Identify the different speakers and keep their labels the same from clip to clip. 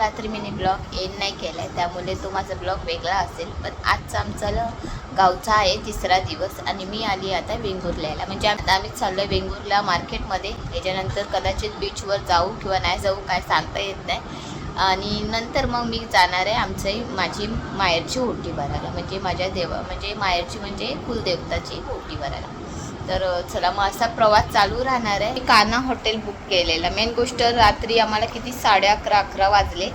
Speaker 1: रात्री मी blog end नाही केला आहे त्यामुळे तो माझा ब्लॉग वेगळा असेल. पण आजचा आमचा गावचा आहे तिसरा दिवस आणि मी आली आता वेंगुर्ला यायला म्हणजे आम्ही चाललो आहे वेंगुर्ला मार्केटमध्ये. याच्यानंतर कदाचित बीचवर जाऊ किंवा नाही जाऊ काय सांगता येत नाही. आणि नंतर मग मी जाणार आहे आमची माझी माहेरची ओटी भरायला. म्हणजे माझ्या देवा म्हणजे माहेरची म्हणजे कुलदेवताची ओटी भरायला. तर चला मग असा प्रवास चालू राहणार आहे. काना हॉटेल बुक केलेलं. मेन गोष्ट रात्री आम्हाला किती? साडे अकरा अकरा वाजले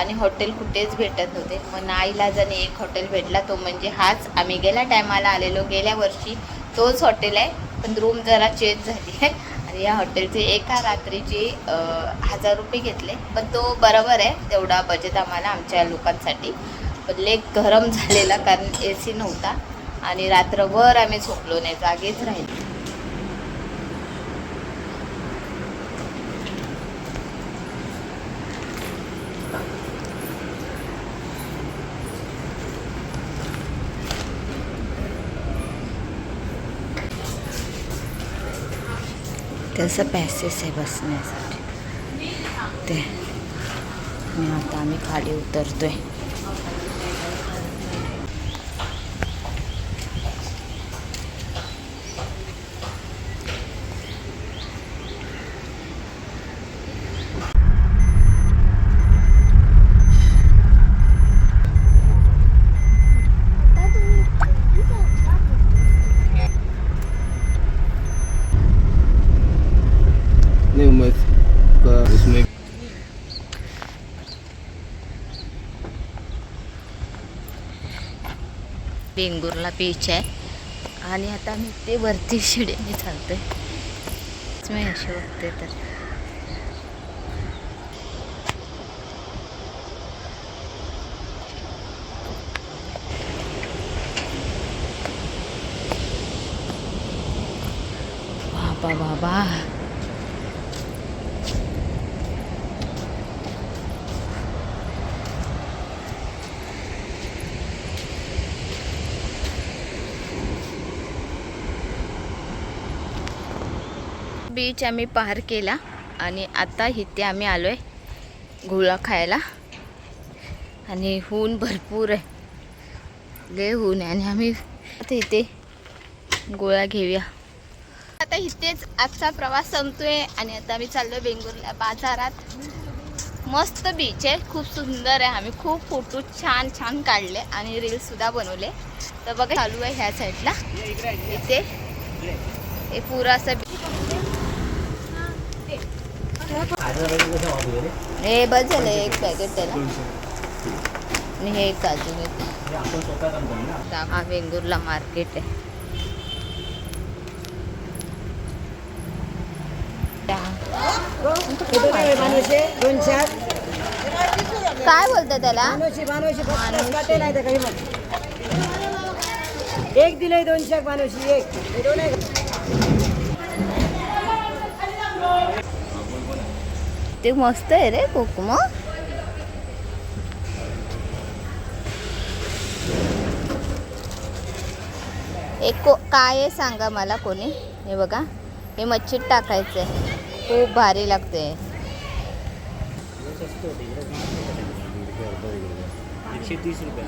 Speaker 1: आणि हॉटेल कुठेच भेटत होते मग नाईलाजाने एक हॉटेल भेटला. तो म्हणजे हाच. आम्ही गेल्या टायमाला आलेलो. गेल्या वर्षी तोच हॉटेल आहे. पण रूम जरा चेंज झाली आहे. आणि या हॉटेलचे एका रात्रीचे हजार रुपये घेतले. पण तो बरोबर आहे. तेवढा बजेट आम्हाला आमच्या लोकांसाठी. पण लेक गरम झालेला कारण ए सी नव्हता. आणि रात्रभर आम्ही झोपलो नाही जागेच राहिलो. त्याचं पॅसेस आहे बसण्यासाठी. ते. आता आम्ही खाली उतरतोय
Speaker 2: नहीं मैं का उसमें
Speaker 1: वेंगुर्ला बीच आहे. आणि आता मी ते वरती शिडीने चालतो मी असे बघते तर. बाबा बाबा. बीच आम्ही पार केला आणि आता इथे आम्ही आलो आहे गोळा खायला. आणि ऊन भरपूर आहे. लय ऊन आहे आणि आम्ही आता इथे गोळा घेऊया. आता इथेच आजचा प्रवास संपतोय आणि आता आम्ही चाललो बेंगुरला बाजारात. मस्त बीच आहे. खूप सुंदर आहे. आम्ही खूप फोटो छान छान काढले आणि रील्ससुद्धा बनवले. तर बघा चालू आहे ह्या साईडला इथे हे पुरा असं हे बस झालं एक पॅकेट त्याला. आणि हे एक काजू हा वेंगुर्ला मार्केट आहे. काय बोलत त्याला?
Speaker 3: मानोशी मानोशी
Speaker 1: मानोशी.
Speaker 3: काटे नाही तर काही एक दिलंय दोनशे मानोशी एक. हे दोन आहे का?
Speaker 1: ते मस्त आहे रे कोकम. एक को काय आहे सांगा मला कोणी? हे बघा. हे मच्छीत टाकायचं आहे खूप भारी लागते
Speaker 4: एकशे तीस रुपये.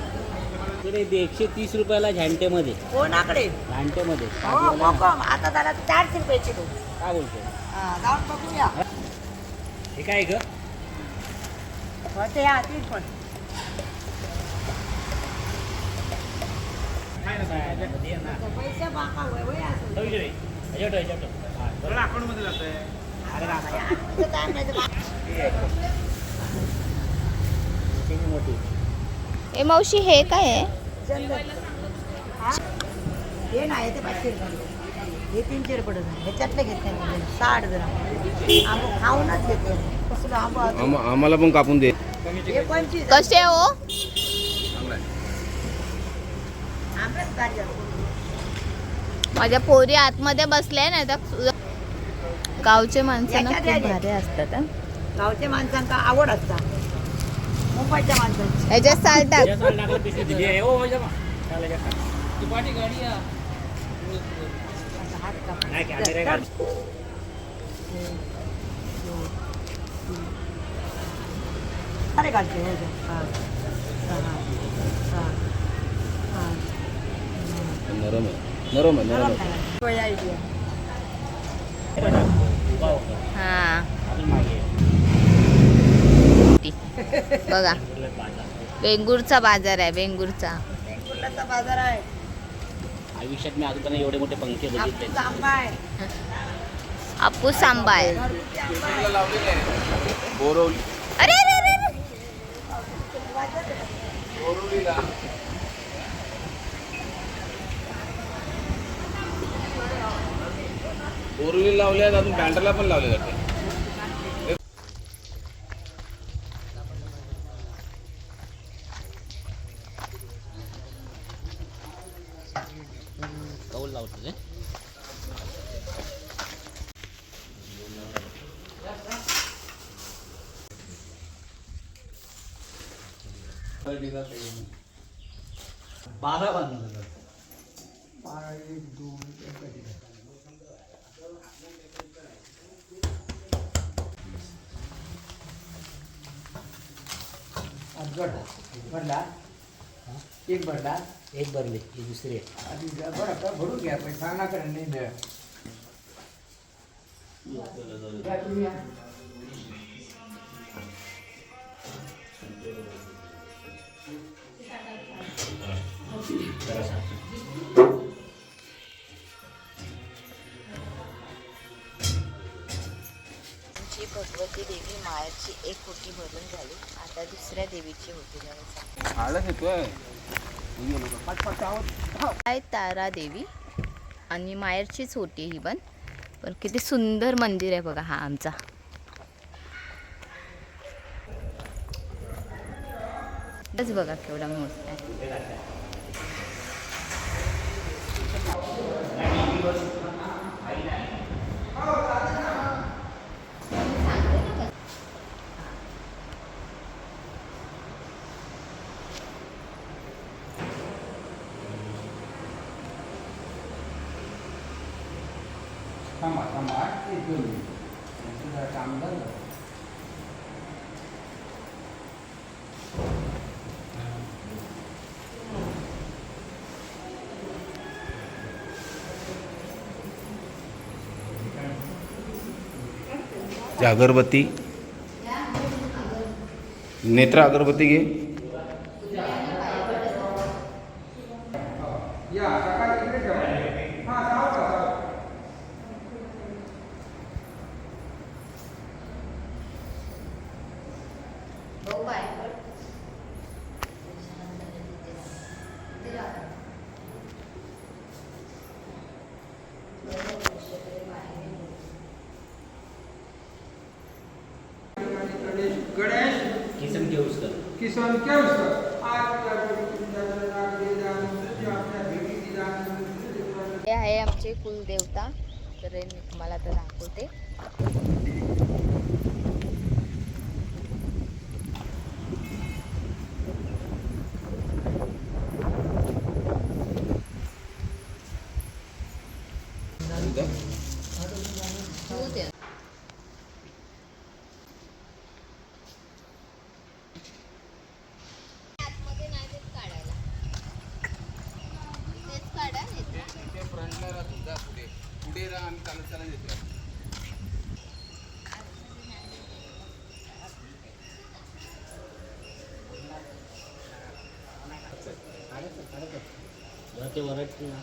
Speaker 4: इकडे ते एकशे तीस रुपयाला झॅन्टेमध्ये
Speaker 3: कोणाकडे?
Speaker 4: झॅन्टेमध्ये
Speaker 3: हो कोकम. आता त्याला चारशे रुपयाची
Speaker 4: काय बोलतो
Speaker 3: हा,
Speaker 4: हे काय ग
Speaker 3: होते या तीच पण पैसे बाका असं. तर बा-
Speaker 4: मोठी?
Speaker 1: ए मावशी हे काय आहे.
Speaker 3: हा? हे नाही ते पाचशे रुपये. हे तीनशे रुपये डझन. ह्याच्यातले घेत नाही मी. साठ जण. आंबो खाऊनच घेते?
Speaker 2: आम आम्हाला पण कापून दे
Speaker 1: कसे हो. माझ्या पोरी आतमध्ये बसल्या ना तर गावचे माणसं ना खूप भारी असतात हं.
Speaker 3: गावच्या माणसांका आवड असता मुंबईच्या माणसांची
Speaker 1: ह्याच्यात साल टाक
Speaker 4: टाकलं पिशवी दिली आहे ओ माझ्या मा. चालेल, या.
Speaker 3: हात. मसाले घालते हो. हा. हा, हा. हा. हा.
Speaker 2: नरम आहे नरम आहे नरम.
Speaker 1: हा बघा वेंगुर्चा बाजार आहे वेंगुर्चा
Speaker 3: वेंगुर्ल्याचा बाजार आहे
Speaker 4: आयुष्यात मी अजून एवढे मोठे पंखे बघितले
Speaker 3: हापूस आंबा आहे
Speaker 1: हापूस आंबा आहे
Speaker 3: घरगुती आंबा आहे.
Speaker 2: बोरवली
Speaker 1: अरे अरे अरे अरे.
Speaker 2: बोरवलीला बोरवली लावले आहेत अजून बँड्राला पण लावले जाते
Speaker 4: कौल लावतो ते
Speaker 5: बारा बांधलं भरला एक भरला
Speaker 4: एक भरले ही दुसरे आहे
Speaker 5: बरं का भरून घ्या पण सांगा करा नाही द्या
Speaker 1: आमची भगवती देवी मायाची एक होटी भरून झाली आता दुसऱ्या देवीची
Speaker 2: आळस येतोय.
Speaker 1: आहे तारा देवी आणि मायरचीच होती ही पण. पण किती सुंदर मंदिर आहे बघा हा आमचा. बघा केवढा मोठा आहे.
Speaker 5: थांबा थांबा एक दोन मिनिट.
Speaker 2: ते अगरबत्ती. नेत्र अगरबत्ती घे.
Speaker 5: गणेश
Speaker 4: किसन कर
Speaker 5: किसन केवसकर
Speaker 1: हे आहे आमचे कुलदेवता तर मी तुम्हाला आता दाखवते आतमध्ये नाही देत काढायला तेच काढा नाही
Speaker 2: फ्रंटला राहतो जा पुढे राहा आम्ही येतो
Speaker 4: जरा ते वरटतील ना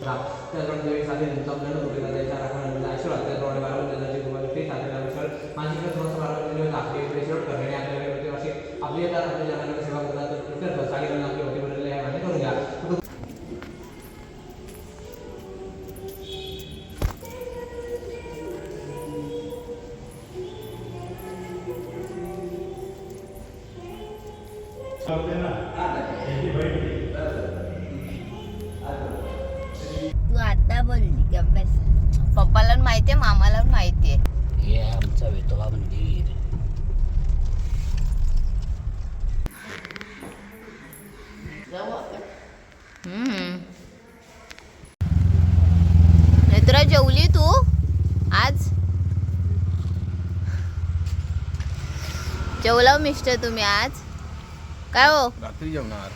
Speaker 4: का
Speaker 6: साधे आपल्याला राखण्यामध्ये आशीर्वाद त्याप्रमाणे मंदिर नेत्रा जेवली तू
Speaker 4: आज?
Speaker 1: जेवला हो मिस्टर तुम्ही आज? काय हो?
Speaker 2: रात्री जेवणार.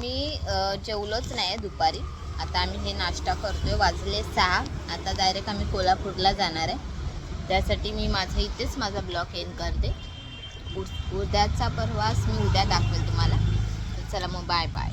Speaker 1: मी जेवलोच नाही दुपारी. आता आम्ही हे नाश्ता करतोय. वाजले सहा. आता डायरेक्ट आम्ही कोल्हापूरला जाणार आहे. त्यासाठी मी माझा इथेच माझा ब्लॉग एंड करते. उ- उद्याचा प्रवास मी उद्या दाखवेल तुम्हाला. तर चला मग बाय बाय